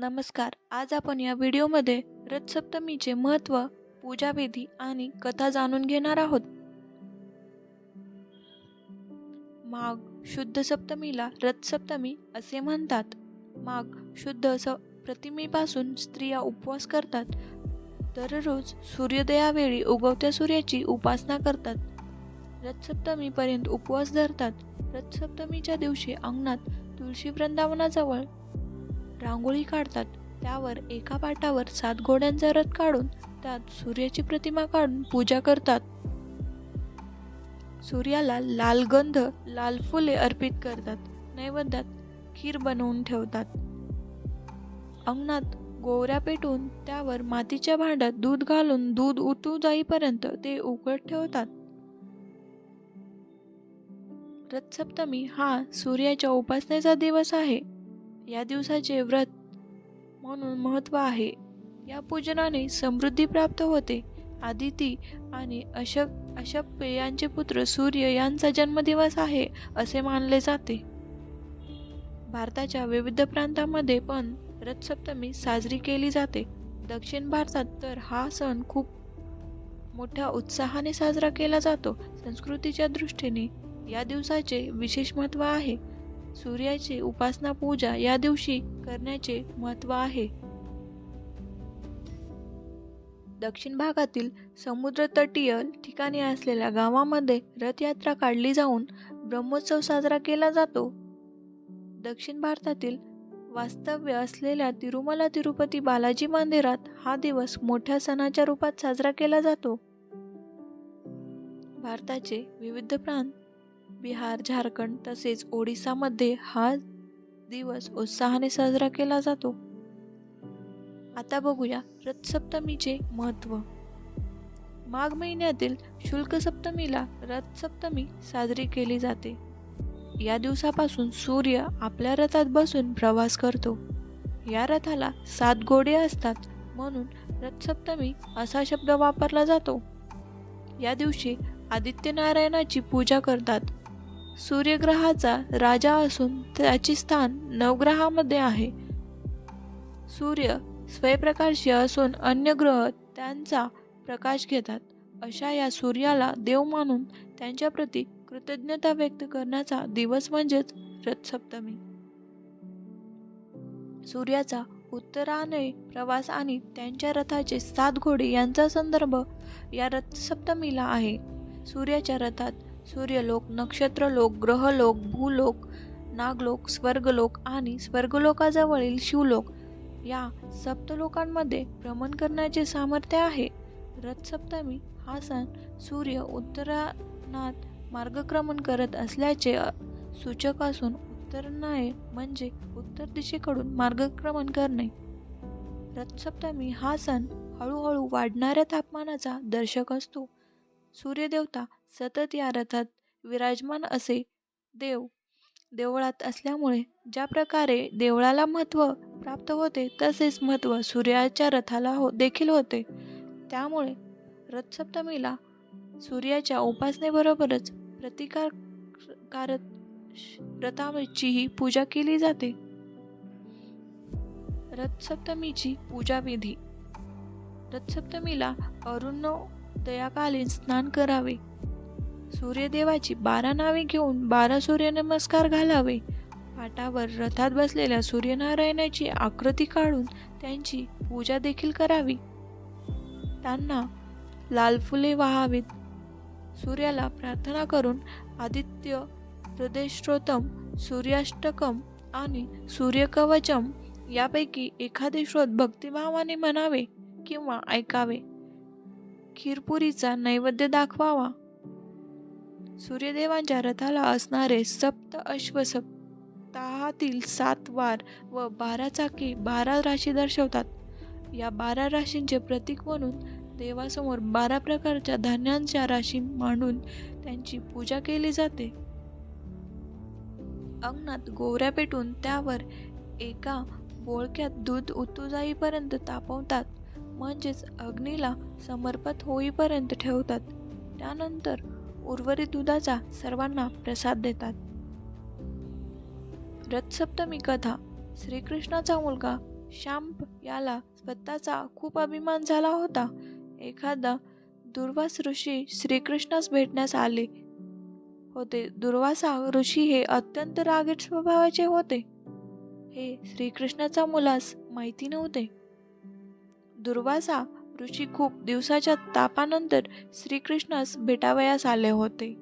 नमस्कार. आज आपण या व्हिडिओमध्ये रथसप्तमीचे महत्त्व पूजाविधी आणि कथा जाणून घेणार आहोत. माघ शुद्ध सप्तमीला रथसप्तमी असे म्हणतात. माघ शुद्ध स प्रतिमेपासून स्त्रिया उपवास करतात. दररोज सूर्योदयावेळी उगवत्या सूर्याची उपासना करतात. रथसप्तमीपर्यंत उपवास धरतात. रथसप्तमीच्या दिवशी अंगणात तुळशी वृंदावनाजवळ रांगोळी काढतात. त्यावर एका पाटावर सात घोड्यांचा रथ काढून त्यात सूर्याची प्रतिमा काढून पूजा करतात. सूर्याला लाल गंध लाल फुले अर्पित करतात. नैवेद्यात खीर बनवून ठेवतात. अंगणात गोवऱ्या पेटून त्यावर मातीच्या भांड्यात दूध घालून दूध उतू जाईपर्यंत ते उकळत ठेवतात. रथसप्तमी हा सूर्याच्या उपासनेचा दिवस आहे. या दिवसाचे व्रत म्हणून महत्त्व आहे. या पूजनाने समृद्धी प्राप्त होते. आदिती आणि अशक अशप्य यांचे पुत्र सूर्य यांचा जन्मदिवस आहे असे मानले जाते. भारताच्या विविध प्रांतांमध्ये पण रथसप्तमी साजरी केली जाते. दक्षिण भारतात तर हा सण खूप मोठ्या उत्साहाने साजरा केला जातो. संस्कृतीच्या दृष्टीने या दिवसाचे विशेष महत्त्व आहे. सूर्याची उपासना पूजा या दिवशी करण्याचे महत्त्व आहे. दक्षिण भागातील समुद्र तटीय ठिकाणी असलेल्या गावामध्ये रथयात्रा काढली जाऊन ब्रह्मोत्सव साजरा केला जातो. दक्षिण भारतातील वास्तव्य असलेल्या तिरुमला तिरुपती बालाजी मंदिरात हा दिवस मोठ्या सणाच्या रूपात साजरा केला जातो. भारताचे विविध प्रांत बिहार झारखंड तसेच ओडिसामध्ये हा दिवस उत्साहाने साजरा केला जातो. आता बघूया रथसप्तमीचे महत्त्व. माघ महिन्यातील शुल्क सप्तमीला रथसप्तमी साजरी केली जाते. या दिवसापासून सूर्य आपल्या रथात बसून प्रवास करतो. या रथाला सात घोडे असतात म्हणून रथसप्तमी असा शब्द वापरला जातो. या दिवशी आदित्यनारायणाची पूजा करतात. सूर्यग्रहाचा राजा असून त्याचे स्थान नवग्रहामध्ये आहे. सूर्य स्वयंप्रकाशी असून अन्य ग्रह त्यांचा प्रकाश घेतात. अशा या सूर्याला देव मानून त्यांच्याप्रती कृतज्ञता व्यक्त करण्याचा दिवस म्हणजेच रथसप्तमी. सूर्याचा उत्तराने प्रवास आणि त्यांच्या रथाचे सात घोडे यांचा संदर्भ या रथसप्तमीला आहे. सूर्याच्या रथात सूर्यलोक नक्षत्रलोक ग्रहलोक भूलोक नागलोक स्वर्गलोक आणि स्वर्गलोकाजवळील शिवलोक या सप्तलोकांमध्ये भ्रमण करण्याचे सामर्थ्य आहे. रथसप्तमी हा सण सूर्य उत्तरानात मार्गक्रमण करत असल्याचे सूचक असून उत्तरायण म्हणजे उत्तर दिशेकडून मार्गक्रमण करणे. रथसप्तमी हा सण हळूहळू वाढणाऱ्या तापमानाचा दर्शक असतो. सूर्यदेवता सतत या रथात विराजमान असे देव देवळात असल्यामुळे ज्या प्रकारे देवळाला महत्त्व प्राप्त होते तसेच महत्त्व सूर्याच्या रथाला हो देखील होते. त्यामुळे रथसप्तमीला सूर्याच्या उपासनेबरोबरच प्रतिकारकारक रथाचीही पूजा केली जाते. रथसप्तमीची पूजा विधी रथसप्तमीला उदयाकालीन स्नान करावे. सूर्यदेवाची बारा नावे घेऊन बारा सूर्यनमस्कार घालावे. पाटावर रथात बसलेल्या सूर्यनारायणाची आकृती काढून त्यांची पूजा देखील करावी. त्यांना लाल फुले वाहावीत. सूर्याला प्रार्थना करून आदित्य हृदयश्रोतम सूर्याष्टकम आणि सूर्यकवचम यापैकी एखादे श्रोत भक्तिभावाने म्हणावे किंवा ऐकावे. खीरपुरीचा नैवेद्य दाखवावा. सूर्यदेवांच्या रथाला असणारे सप्त अश्व सप्ताहातील सात वार व बारा चाकी बारा राशी दर्शवतात. या बारा राशींचे प्रतीक म्हणून देवासमोर बारा प्रकारच्या धान्यांच्या राशी मांडून त्यांची पूजा केली जाते. अंगणात गोवऱ्या पेटून त्यावर एका बोळक्यात दूध उतू जाईपर्यंत तापवतात. म्हणजेच अग्नीला समर्पित होईपर्यंत ठेवतात. त्यानंतर उर्वरित दुधाचा सर्वांना प्रसाद देतात. रथसप्तमी कथा. श्रीकृष्णाचा मुलगा श्याम याला स्वतःचा खूप अभिमान झाला होता. एखादा दुर्वास ऋषी श्रीकृष्णास भेटण्यास आले होते. दुर्वासा ऋषी हे अत्यंत रागीट स्वभावाचे होते. हे श्रीकृष्णाचा मुलास माहिती नव्हते. दुर्वासा ऋषी खूप दिवसाच्या तापानंतर श्रीकृष्णास भेटावयास आले होते.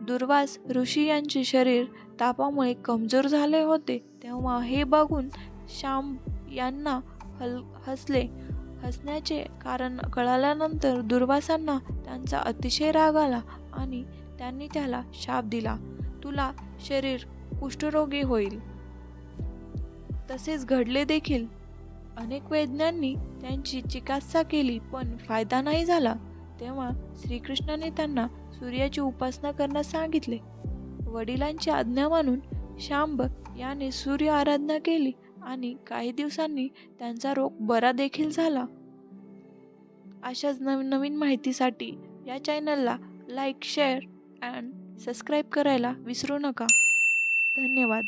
दुर्वास ऋषी यांचे शरीर तापामुळे कमजोर झाले होते. तेव्हा हे बघून श्याम यांना हल हसले. हसण्याचे कारण कळाल्यानंतर दुर्वासांना त्यांचा अतिशय राग आला आणि त्यांनी त्याला शाप दिला. तुला शरीर कुष्ठरोगी होईल. तसेच घडले देखील. अनेक वैज्ञांनी त्यांची चिकित्सा केली पण फायदा नाही झाला. तेव्हा श्रीकृष्णाने त्यांना सूर्याची उपासना करण्यास सांगितले. वडिलांची आज्ञा मानून शांब याने सूर्य आराधना केली आणि काही दिवसांनी त्यांचा रोग बरा देखील झाला. अशाच नवीन नवीन माहितीसाठी या चॅनलला लाईक शेअर अँड सबस्क्राईब करायला विसरू नका. धन्यवाद.